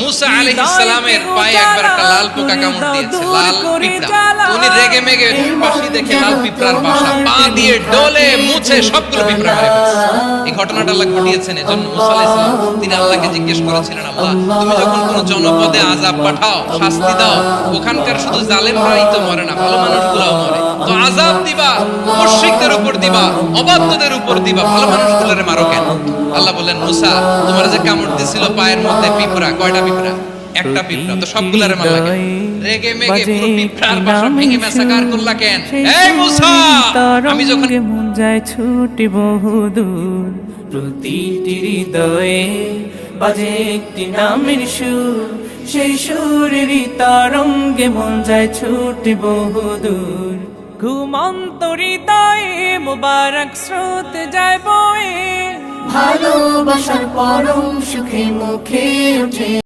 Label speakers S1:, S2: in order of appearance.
S1: মুসা আলাইহিস সালামের পায়ে একবার একটা লাল পোকা কামড় দিয়েছে লাল পিঁপড়া। উনি রেগে মেগে পাশে দেখে লাল পিঁপড়ার বাসা পা দিয়ে ডলে মুছে সবগুলো পিঁপড়া মেরে এই ঘটনাটা আল্লাহ ঘটিয়েছেন এজন্য মুসা আলাইহিস সালাম তিনি আল্লাহকে জিজ্ঞেস করেছিলেন আল্লাহ তুমি যখন কোনো জনপদে আযাব পাঠাও শাস্তি দাও ওখানকার শুধু জালেমরাই তো মরে না ভালো মানুষগুলোও মরে। তো আযাব দিবা মুশরিকদের উপর দিবা অবাধ্যদের উপর দিবা ভালো মানুষগুলোরে মারো কেন? আল্লাহ বললেন মুসা তোমার যে কামড় দিছিল পায়ের মধ্যে পিঁপড়া কয়টা পিঁপড়া? একটা পিঁপড়া তো সবগুলারে মারলা কেন? রেগে মেগে পুরো পিঁপড়ার বাসা ভেঙে মেসাকার করলা কেন? এই মুসা! আমি যখন
S2: মন যায় ছুটি বহুদূর প্রতিটি হৃদয়ে বাজে একটি নামের সুর সেই সুরেরই তরঙ্গে মন যায় ছুটি বহুদূর। ঘুমন্ত হৃদয়ে মুবারক স্রোত যায় বয়ে।
S3: ভালোবাসার পরম সুখে মুখে ওঠে